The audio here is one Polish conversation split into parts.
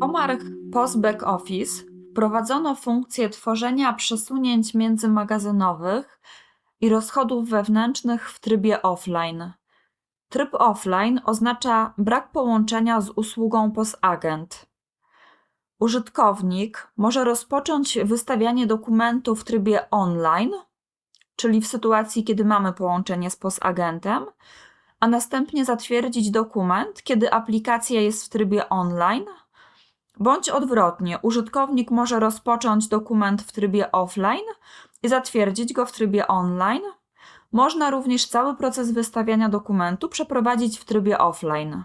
Omarch Post Back Office wprowadzono funkcję tworzenia przesunięć międzymagazynowych i rozchodów wewnętrznych w trybie offline. Tryb offline oznacza brak połączenia z usługą postagent. Użytkownik może rozpocząć wystawianie dokumentu w trybie online, czyli w sytuacji, kiedy mamy połączenie z postagentem, a następnie zatwierdzić dokument, kiedy aplikacja jest w trybie online, bądź odwrotnie, użytkownik może rozpocząć dokument w trybie offline i zatwierdzić go w trybie online. Można również cały proces wystawiania dokumentu przeprowadzić w trybie offline.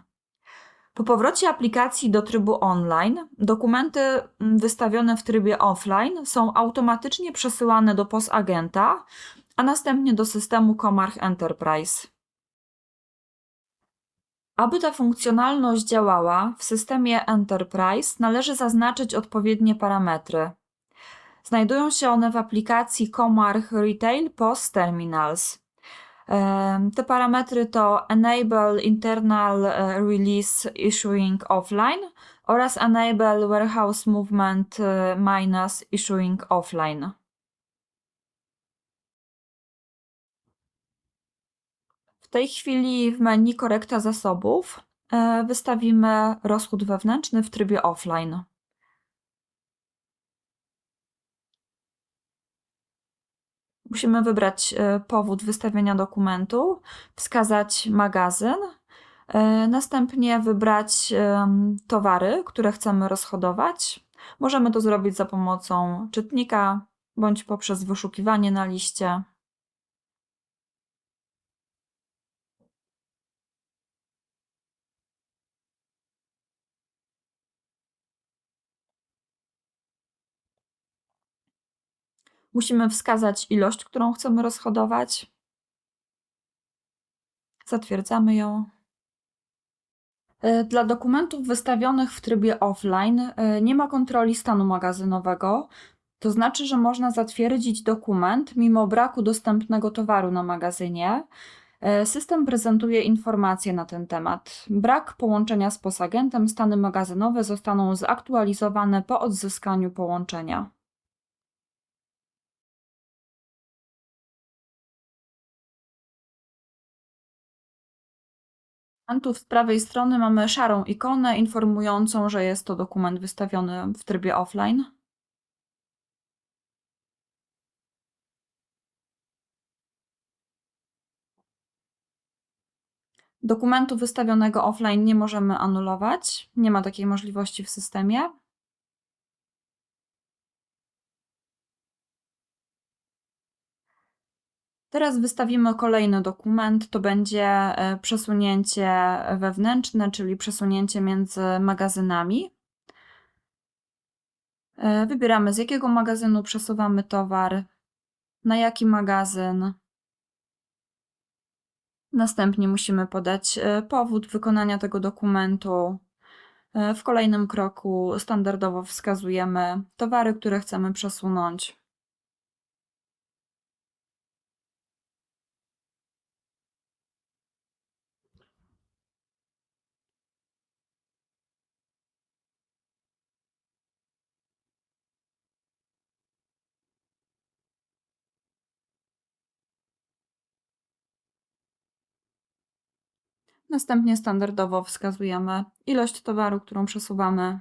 Po powrocie aplikacji do trybu online, dokumenty mm, wystawione w trybie offline są automatycznie przesyłane do postagenta, a następnie do systemu Comarch Enterprise. Aby ta funkcjonalność działała w systemie Enterprise, należy zaznaczyć odpowiednie parametry. Znajdują się one w aplikacji Comarch Retail Post Terminals. Te parametry to Enable Internal e, Release Issuing Offline oraz Enable Warehouse Movement e, minus Issuing Offline. Tej chwili w menu korekta zasobów e, wystawimy rozchód wewnętrzny w trybie offline. Musimy wybrać e, powód wystawienia dokumentu, wskazać magazyn, e, następnie wybrać towary, które chcemy rozchodować. Możemy to zrobić za pomocą czytnika bądź poprzez wyszukiwanie na liście. Musimy wskazać ilość, którą chcemy rozchodować. Zatwierdzamy ją. E, Dla dokumentów wystawionych w trybie offline e, nie ma kontroli stanu magazynowego. To znaczy, że można zatwierdzić dokument mimo braku dostępnego towaru na magazynie. E, System prezentuje informacje na ten temat. Brak połączenia z posagentem, stany magazynowe zostaną zaktualizowane po odzyskaniu połączenia. Dokumentów z prawej strony mamy szarą ikonę informującą, że jest to dokument wystawiony w trybie offline. Dokumentu wystawionego offline nie możemy anulować. Nie ma takiej możliwości w systemie. Teraz wystawimy kolejny dokument. To będzie e, przesunięcie wewnętrzne, czyli przesunięcie między magazynami. E, Wybieramy z jakiego magazynu przesuwamy towar, na jaki magazyn. Następnie musimy podać e, powód wykonania tego dokumentu. W kolejnym kroku standardowo wskazujemy towary, które chcemy przesunąć. Następnie standardowo wskazujemy ilość towaru, którą przesuwamy.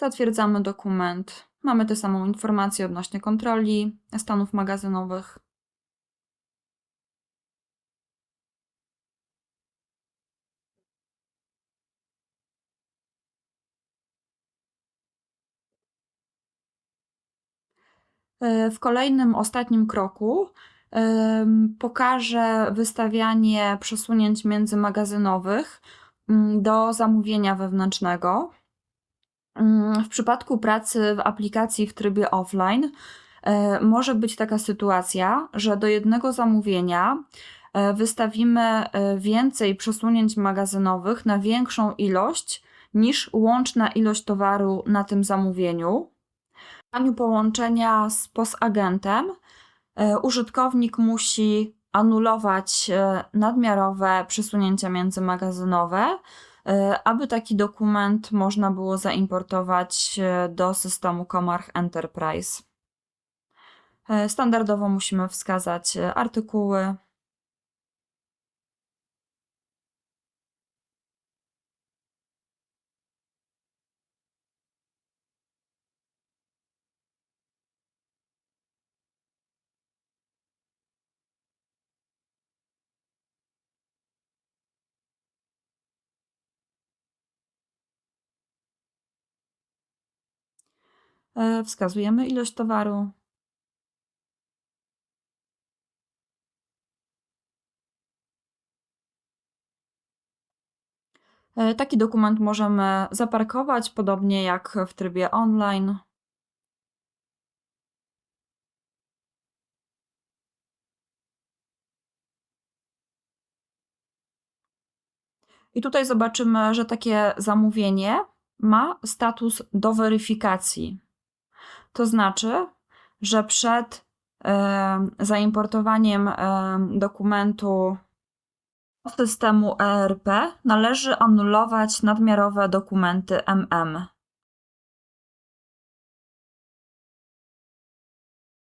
Zatwierdzamy dokument. Mamy tę samą informację odnośnie kontroli stanów magazynowych. E, W kolejnym, ostatnim kroku em, pokażę wystawianie przesunięć międzymagazynowych mm, do zamówienia wewnętrznego. Mm, W przypadku pracy w aplikacji w trybie offline e, może być taka sytuacja, że do jednego zamówienia e, wystawimy e, więcej przesunięć magazynowych na większą ilość niż łączna ilość towaru na tym zamówieniu. W połączenia z postagentem e, użytkownik musi anulować e, nadmiarowe przesunięcia międzymagazynowe, e, aby taki dokument można było zaimportować e, do systemu Comarch Enterprise. E, Standardowo musimy wskazać e, artykuły, wskazujemy ilość towaru, E, Taki dokument możemy zaparkować, podobnie jak w trybie online. I tutaj zobaczymy, że takie zamówienie ma status do weryfikacji. To znaczy, że przed em, zaimportowaniem em, dokumentu do systemu ERP należy anulować nadmiarowe dokumenty MM.